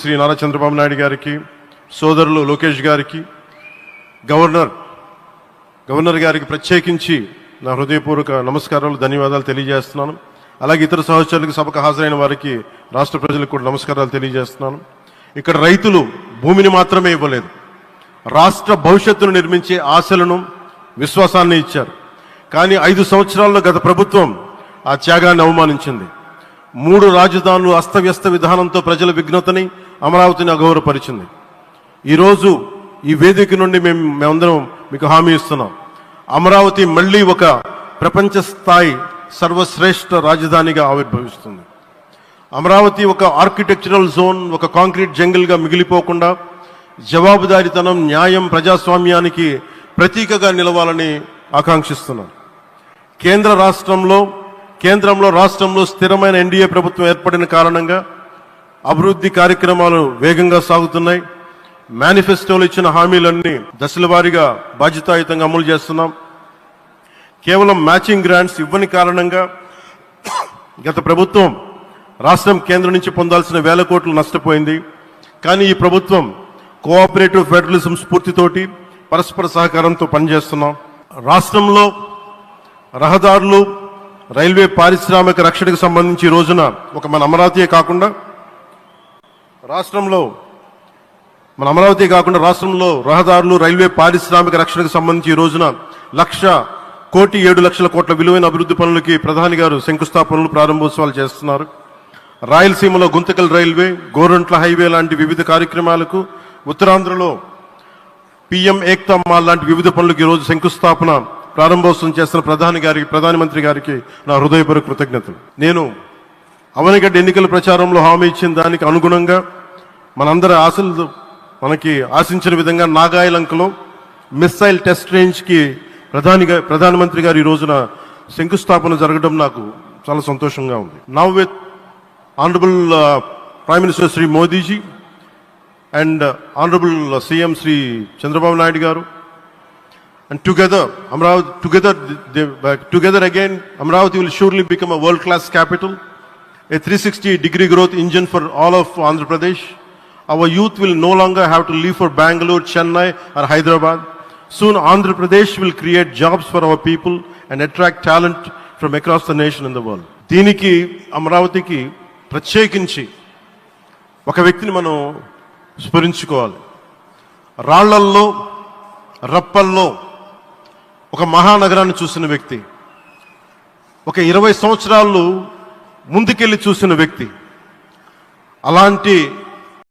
శ్రీ నారా చంద్రబాబు నాయుడు గారికి సోదరులు లోకేష్ గారికి గవర్నర్ గవర్నర్ గారికి ప్రత్యేకించి నా హృదయపూర్వక నమస్కారాలు ధన్యవాదాలు తెలియజేస్తున్నాను. అలాగే ఇతర సహచరులకు సభకు హాజరైన వారికి రాష్ట్ర ప్రజలకు కూడా నమస్కారాలు తెలియజేస్తున్నాను. ఇక్కడ రైతులు భూమిని మాత్రమే ఇవ్వలేదు. రాష్ట్ర భవిష్యత్తును నిర్మించే ఆశలను విశ్వాసాన్ని ఇచ్చారు. కానీ ఐదు సంవత్సరాల్లో గత ప్రభుత్వం ఆ త్యాగాన్ని అవమానించింది. మూడు రాజధానులు అస్తవ్యస్త విధానంతో ప్రజల విఘ్నతని అమరావతిని అగౌరవపరిచింది. ఈరోజు ఈ వేదిక నుండి మేము మేమందరం మీకు హామీ ఇస్తున్నాం. అమరావతి మళ్ళీ ఒక ప్రపంచ స్థాయి సర్వశ్రేష్ఠ రాజధానిగా ఆవిర్భవిస్తుంది. అమరావతి ఒక ఆర్కిటెక్చరల్ జోన్ ఒక కాంక్రీట్ జంగిల్గా మిగిలిపోకుండా జవాబుదారీతనం న్యాయం ప్రజాస్వామ్యానికి ప్రతీకగా నిలవాలని ఆకాంక్షిస్తున్నాను కేంద్ర రాష్ట్రంలో కేంద్రంలో రాష్ట్రంలో స్థిరమైన ఎన్డీఏ ప్రభుత్వం ఏర్పడిన కారణంగా అభివృద్ధి కార్యక్రమాలు వేగంగా సాగుతున్నాయి. మేనిఫెస్టోలో ఇచ్చిన హామీలన్నీ దశల వారీగా బాధ్యతాయుతంగా అమలు చేస్తున్నాం. కేవలం మ్యాచింగ్ గ్రాంట్స్ ఇవ్వని కారణంగా గత ప్రభుత్వం రాష్ట్రం కేంద్రం నుంచి పొందాల్సిన వేల కోట్లు నష్టపోయింది. కానీ ఈ ప్రభుత్వం కోఆపరేటివ్ ఫెడరలిజం స్ఫూర్తితోటి పరస్పర సహకారంతో పనిచేస్తున్నాం. రాష్ట్రంలో రహదారులు రైల్వే పారిశ్రామిక రక్షణకు సంబంధించి రోజున ఒక మన అమరావతియే కాకుండా రాష్ట్రంలో మన అమరావతి కాకుండా రాష్ట్రంలో రహదారులు రైల్వే పారిశ్రామిక రక్షణకు సంబంధించి ఈ రోజున లక్ష కోటి ఏడు లక్షల కోట్ల విలువైన అభివృద్ధి పనులకి ప్రధాని గారు శంకుస్థాపనలు ప్రారంభోత్సవాలు చేస్తున్నారు. రాయలసీమలో గుంతకల్ రైల్వే గోరంట్ల హైవే లాంటి వివిధ కార్యక్రమాలకు ఉత్తరాంధ్రలో పిఎం ఏక్తా మాల్ లాంటి వివిధ పనులకు ఈరోజు శంకుస్థాపన ప్రారంభోత్సవం చేస్తున్న ప్రధాని గారికి ప్రధానమంత్రి గారికి నా హృదయపూర్వక కృతజ్ఞతలు. నేను అవనిగడ్డ ఎన్నికల ప్రచారంలో హామీ ఇచ్చిన దానికి అనుగుణంగా మనందరి ఆశలు మనకి ఆశించిన విధంగా నాగాయలంకలో మిస్సైల్ టెస్ట్ రేంజ్కి ప్రధాని ప్రధానమంత్రి గారు రోజున శంకుస్థాపన జరగడం నాకు చాలా సంతోషంగా ఉంది. Now with honourable prime minister Shri Modi ji and honourable CM Shri Chandrababu Naidu గారు and together Amaravati together together again Amaravati will surely become a world class capital a three sixty degree growth engine for all of Andhra Pradesh Our youth will no longer have to leave for Bangalore, Chennai, or Hyderabad. Soon, Andhra Pradesh will create jobs for our people and attract talent from across the nation and the world. దీనికి అమరావతికి ప్రత్యేకించి ఒక వ్యక్తిని మనం స్మరించుకోవాలి రాళ్ళల్లో రప్పల్లో ఒక మహానగరాన్ని చూసిన వ్యక్తి ఒక ఇరవై సంవత్సరాలు ముందుకెళ్ళి చూసిన వ్యక్తి అలాంటి